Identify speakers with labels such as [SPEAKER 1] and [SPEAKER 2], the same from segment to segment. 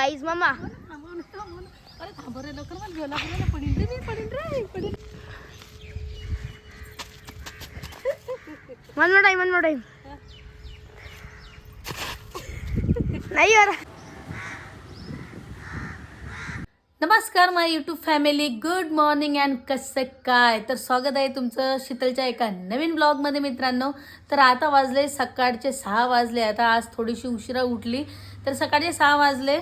[SPEAKER 1] Guys मामा.
[SPEAKER 2] अरे थांब रे लवकर मला घेऊ लागलं ना पडीन रे मी पडीन रे पडीन
[SPEAKER 1] one more time one more time नाही यार
[SPEAKER 2] नमस्कार my YouTube family good morning and कसं काय? तर स्वागत आहे तुमचं शीतलच्या एका नवीन ब्लॉगमध्ये मित्रांनो. तर आता वाजले सकाळचे सहा वाजले. आता आज थोडीशी उशिरा उठली. तर सकाळचे सहा वाजले.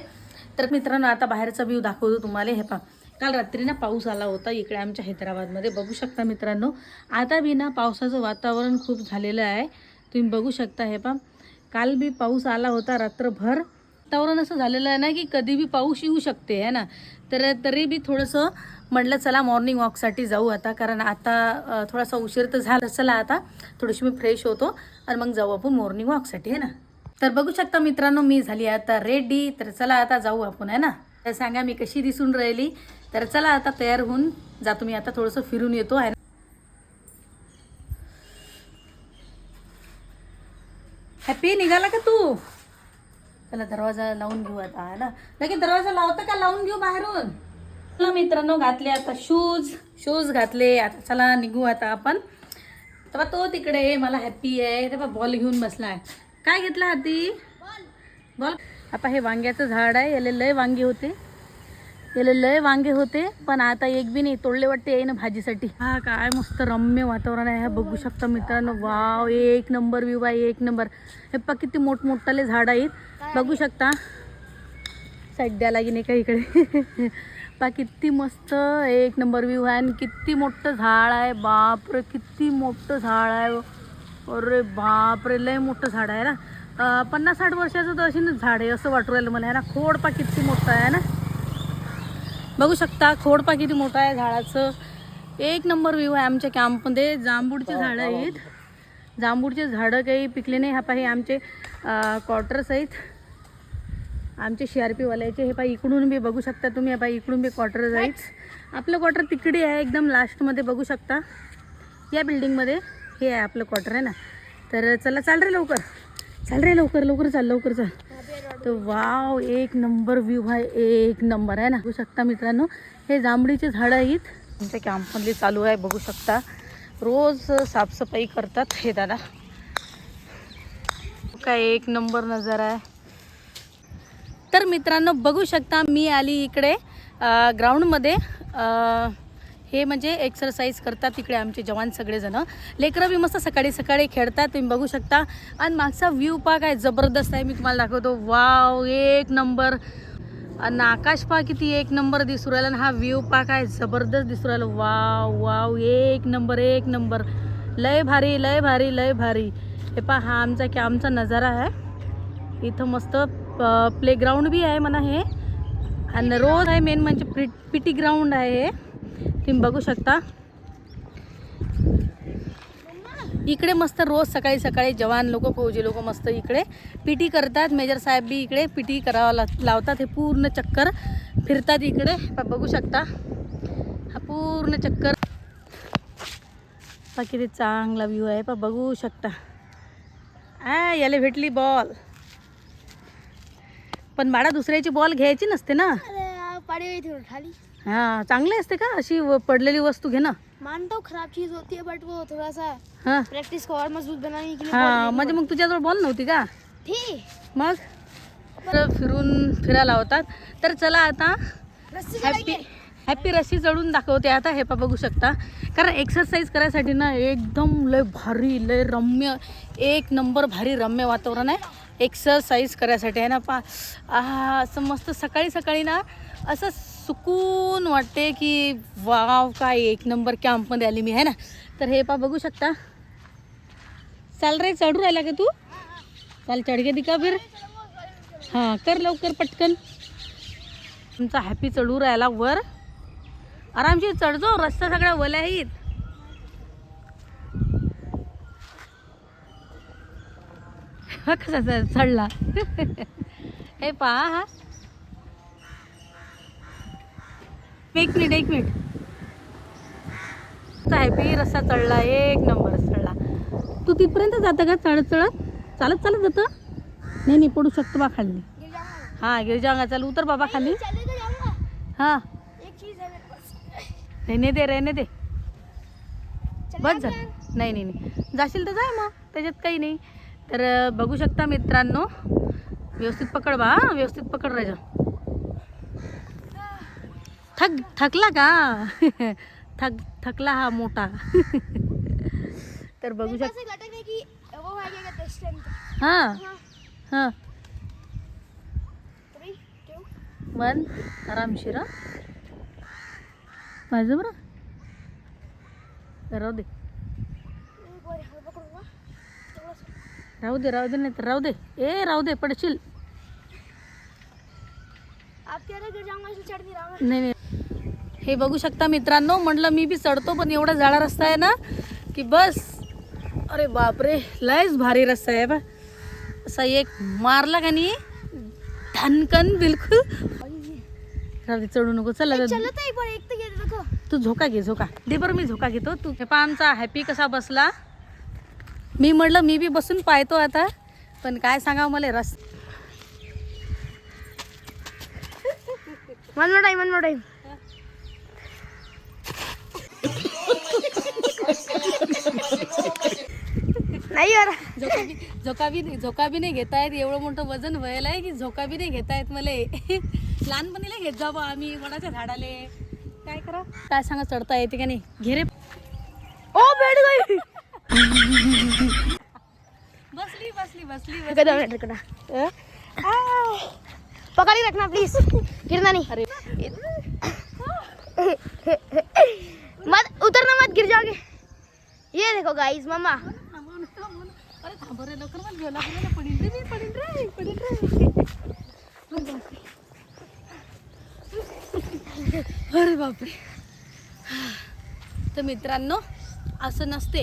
[SPEAKER 2] तर मित्रांनो आता बाहेरचा व्ह्यू दाखवतो तुम्हाला. हे पा काल रात्री ना पाऊस आला होता इकडे आमच्या हैदराबादमध्ये. बघू शकता मित्रांनो आता बी ना पावसाचं वातावरण खूप झालेलं आहे. तुम्ही बघू शकता हे पा काल बी पाऊस आला होता रात्रभर. वातावरण असं झालेलं आहे ना की कधी बी पाऊस येऊ शकते आहे ना? तर तरी बी थोडंसं म्हटलं चला मॉर्निंग वॉकसाठी जाऊ आता. कारण आता थोडासा उशीर तर झाला चला आता. थोडीशी मी फ्रेश होतो आणि मग जाऊ आपण मॉर्निंग वॉकसाठी आहे ना? तर बघू शकता मित्रांनो मी झाली आता रेडी तर चला आता जाऊ आपण आहे ना? तर सांगा मी कशी दिसून राहिली. तर चला आता तयार होऊन जातो मी. आता थोडंसं फिरून येतो आहे ना? हॅपी निघाला का तू? चला दरवाजा लावून घेऊ आता है ना? लगेच दरवाजा लावता का? लावून घेऊ बाहेरून. चला मित्रांनो घातले आता शूज शूज घातले. आता चला निघू आता आपण. तेव्हा तो तिकडे मला हॅप्पी आहे. तेव्हा बॉल घेऊन बसला आहे काय घेतला हाती बॉल. आता हे वांग्याचं झाड आहे याला लय वांगे होते. याला लय वांगे होते पण आता एक बी नाही तोडले वाटते आहे ना भाजीसाठी. हा काय मस्त रम्य वातावरण आहे बघू शकता मित्रांनो. वाव एक नंबर व्यू आहे एक नंबर. हे पा किती मोठमोठाले झाड आहेत. बघू शकता. साईड द्यायला की नाही का इकडे. पा किती मस्त एक नंबर व्यू आहे आणि किती मोठं झाड आहे. बापरे किती मोठं झाड आहे. अरे बापरे लय मोठं झाड आहे ना? पन्नास साठ वर्षाचं तर अशी झाड आहे असं वाटू राहिलं मला आहे ना? खोड पा किती मोठं आहे ना? बघू शकता खोडपा किती मोठा आहे झाडाचं. एक नंबर व्ह्यू आहे आमच्या कॅम्पमध्ये जांभूडचे झाडं आहेत. जांभूडचे झाडं काही पिकले नाही. हा पा हे आमचे क्वार्टर्स आहेत. आमचे सी आर पीवाल्याचे हे पा इकडून बी बघू शकता तुम्ही. हे पा इकडून बी क्वार्टर्स आहेत. आपलं क्वार्टर तिकडे आहे एकदम लास्टमध्ये बघू शकता. या बिल्डिंगमध्ये हे आहे आपलं क्वार्टर आहे ना. तर चला चाल रे लवकर. चाल रे लवकर लवकर चाल लवकर चाल. तर वाव एक नंबर व्ह्यू आहे एक नंबर आहे ना. बघू शकता मित्रांनो हे जांभळीचे झाडं आहेत. आमच्या कॅम्पमधली चालू आहे बघू शकता. रोज साफसफाई करतात हे दादा. काय एक नंबर नजर आहे. तर मित्रांनो बघू शकता मी आली इकडे ग्राउंडमध्ये हे म्हणजे एक्सरसाइज करतात तिकडे आमचे जवान सगळेजण. लेकरं बी मस्त सकाळी सकाळी खेळतात तुम्ही बघू शकता. आणि मागचा व्ह्यू पा काय जबरदस्त आहे मी तुम्हाला दाखवतो. वाव एक नंबर आणि आकाश पा किती एक नंबर दिसू राहिला आणि हा व्ह्यू पा काय जबरदस्त दिसू राहिला. वाव वाव एक नंबर एक नंबर लय भारी लय भारी लय भारी. हे पा हा आमचा की आमचा नजारा आहे. इथं मस्त प्लेग्राऊंड बी आहे म्हणा हे. आणि रोज आहे मेन म्हणजे पि पी टी ग्राउंड आहे हे. तुम्ही बघू शकता. इकडे मस्त रोज सकाळी सकाळी जवान लोक फौजी लोक मस्त इकडे पीटी करतात. मेजर साहेब बी इकडे पी टी करावं लावतात. हे पूर्ण चक्कर फिरतात इकडे. बघू शकता. हा पूर्ण चक्कर. पा किती चांगला व्ह्यू आहे. पा बघू शकता. आ याला भेटली बॉल पण बाळा दुसऱ्याची बॉल घ्यायची नसते ना? हां चांगली असते का अशी व- पडलेली वस्तू घे ना
[SPEAKER 1] मानता हूँ खराब चीज होती है बट वो थोड़ा सा
[SPEAKER 2] हां.
[SPEAKER 1] प्रैक्टिस को और मजबूत बनाने के लिए
[SPEAKER 2] हां म्हणजे मग तुझ्याजवळ बॉल नव्हती का?
[SPEAKER 1] थी.
[SPEAKER 2] मग? तर फिरून फिरायला होतात. तर चला आता
[SPEAKER 1] रस्सी
[SPEAKER 2] हॅपी हॅपी रस्सी चढून दाखवते आता हे पा बघू शकता. कारण एक्सरसाइज करायसाठी ना एकदम लय भारी लय रम्य एक नंबर भारी रम्य वातावरण आहे. एक्सरसाइज करायसाठी आहे ना पा आहा असं मस्त सकाळी सकाळी ना असं सुकून वाटते की वाव काय एक नंबर कॅम्पमध्ये आली मी आहे ना? तर हे पा बघू शकता. चाल रे चढू राहिला का तू? चाल चढ गे दिका फिर. हां कर लवकर पटकन. तुमचा हॅपी चढू राहिला वर. आरामशीर चढजो रस्ता सगळ्या वल्या आहेत कसा चढला. हे पहा हा. एक मिनिट एक मिनिट. हॅपी रस्ता चढला एक नंबर चढला. तू तिथपर्यंत जातं का चढत चढत? चालत चालत जातं? नाही नाही पडू शकतो बा खाली. हाँ गिर जाऊंगा चल उतर बाबा खाली. हाँ.
[SPEAKER 1] है
[SPEAKER 2] रहने दे रहने दे. बस झालं? नाही नाही नाही. जाशील तर जाय मग. त्याच्यात काही नाही. तर बघू शकता मित्रांनो. व्यवस्थित पकड बा व्यवस्थित पकड राजा. थक थकला का? थक थकला हा मोठा. तर बघू
[SPEAKER 1] मेरे
[SPEAKER 2] शक
[SPEAKER 1] पास एक लटक है
[SPEAKER 2] हां.
[SPEAKER 1] हाँ.
[SPEAKER 2] हां
[SPEAKER 1] टू
[SPEAKER 2] वन आरामशीर माझं बरं. राहू दे. राहू दे राहू दे नाही तर राहू दे. ए राहू दे पडशील
[SPEAKER 1] आप कह रहे गिर जाऊंगा इसलिए चढ़ नहीं मैं।
[SPEAKER 2] नाही नाही। हे बघू शकता मित्रांनो म्हटलं मी बी चढतो पण एवढा जाडा रस्ता आहे ना की बस. अरे बापरे लयच भारी रस्ता आहे बा. असा एक मारला का नाही? धनकन बिलकुल. चढू नको चल
[SPEAKER 1] तो
[SPEAKER 2] झोका घे झोका. दे बरं मी झोका घेतो. तू हे पहा आमचा हॅपी कसा बसला. मी म्हटलं मी बी बसून पाहतो आता. पण काय सांगावं मला रस
[SPEAKER 1] one more time one more time नाही यार
[SPEAKER 2] झोका बी झोका बी नाही झोका बी नाही घेता येत. एवढं मोठं वजन व्हायला आहे की झोका बी नाही घेता येत मला. लहानपणीला घेत जावं आम्ही वडाच्या झाडाले. काय करा? काय सांगा चढता येते का नाही? घे रे.
[SPEAKER 1] ओ बैठ गई.
[SPEAKER 2] बसली बसली बसली
[SPEAKER 1] रुकना पकड़ रखना प्लीज गिरना नहीं.
[SPEAKER 2] अरे.
[SPEAKER 1] मत उतरना मत गिर जाओगे. ये देखो गाइस मामा
[SPEAKER 2] थांबव ना, थांबव ना. अरे बापरे. तर मित्रांनो असं नसते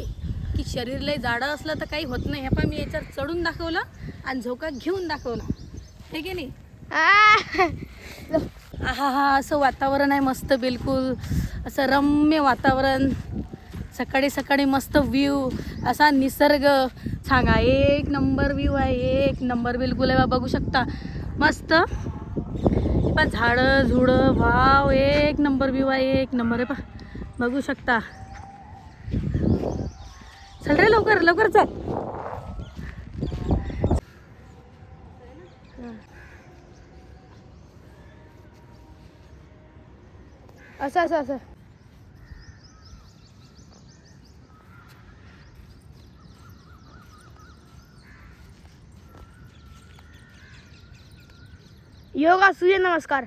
[SPEAKER 2] की शरीर लय जाडं असलं तर काही होत नाही. हे पण मी याच्यावर चढून दाखवलं आणि झोका घेऊन दाखवला. हे की नाही हा हा असं वातावरण आहे मस्त बिलकुल. असं रम्य वातावरण. सकाळी सकाळी मस्त व्ह्यू असा निसर्ग. सांगा एक नंबर व्ह्यू आहे एक नंबर बिलकुल आहे बा बघू शकता. मस्त. पण झाडं झुडं वाव एक नंबर व्ह्यू आहे एक नंबर आहे पा बघू शकता. चल रे लवकर लवकर चल.
[SPEAKER 1] असं असं असं योगा सूर्य नमस्कार।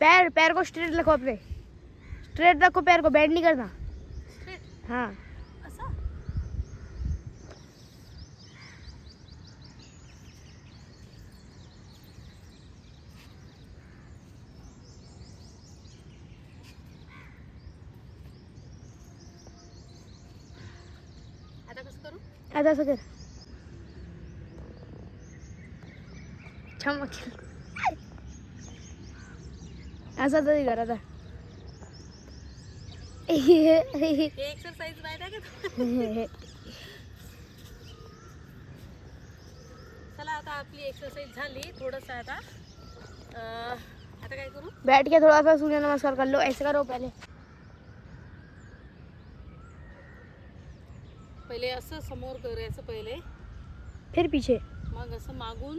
[SPEAKER 1] पैर पैर को स्ट्रेट रखो अपने। स्ट्रेट रखो पैर को बैंड नहीं करना। हाँ।
[SPEAKER 2] आता
[SPEAKER 1] असं कर. चमक असं तरी कर आता.
[SPEAKER 2] एक्सरसाइज? चला आता आपली एक्सरसाइज झाली. थोडंसं आता. आता काय करू?
[SPEAKER 1] बैठ के थोड़ा सा सूर्य नमस्कार कर. लो ऐसे करो पहले.
[SPEAKER 2] पहिले असं समोर करायचं पहिले.
[SPEAKER 1] फिर पीछे.
[SPEAKER 2] मग असं मागून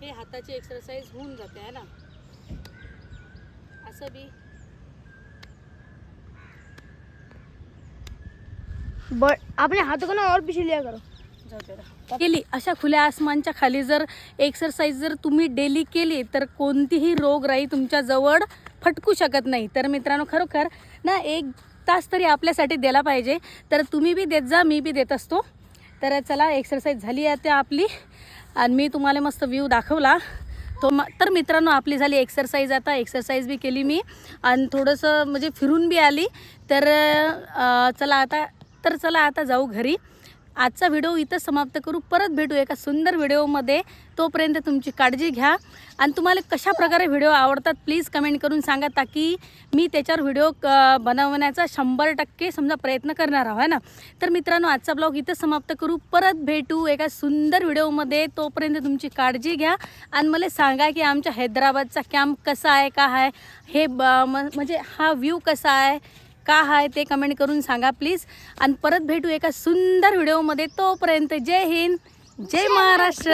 [SPEAKER 2] हे हाताची एक्सरसाइज होऊन जाते आहे ना? असं बी.
[SPEAKER 1] बट अपने हाथों को ना और पीछे लिया करो.
[SPEAKER 2] केली. अशा खुल्या आसमानच्या खाली जर एक्सरसाइज जर तुम्ही डेली केली तर कोणतीही रोगराई तुमच्या जवळ फटकू शकत नाही. तर मित्रांनो खरोखर ना एक तास तरी आपल्यासाठी दिला पाहिजे. तर तुम्ही बी देत जा मी बी देत असतो. तर चला एक्सरसाइज झाली आहे त्या आपली. आणि मी तुम्हाला मस्त व्ह्यू दाखवला. तो म तर मित्रांनो आपली झाली एक्सरसाइज आता. एक्सरसाइज बी केली मी. आणि थोडंसं म्हणजे फिरून बी आली. तर चला आता तर चला आता जाऊ घरी. आजचा व्हिडिओ इथं समाप्त करू. परत भेटू एका सुंदर व्हिडिओमध्ये. तोपर्यंत तुमची काळजी घ्या. आणि तुम्हाला कशा प्रकारे व्हिडिओ आवडतात प्लीज कमेंट करून सांगा ताकी मी त्याच्यावर व्हिडिओ क बनवण्याचा शंभर टक्के समजा प्रयत्न करणार आहो ना? तर मित्रांनो आजचा ब्लॉग इथं समाप्त करू. परत भेटू एका सुंदर व्हिडिओमध्ये. तोपर्यंत तुमची काळजी घ्या. आणि मला सांगा की आमच्या हैदराबादचा कॅम्प कसा आहे का आहे? हे ब म्हणजे हा व्ह्यू कसा आहे? का आहे ते कमेंट करून सांगा प्लीज आणि परत भेटू एका सुंदर व्हिडिओमध्ये तोपर्यंत जय हिंद जय महाराष्ट्र.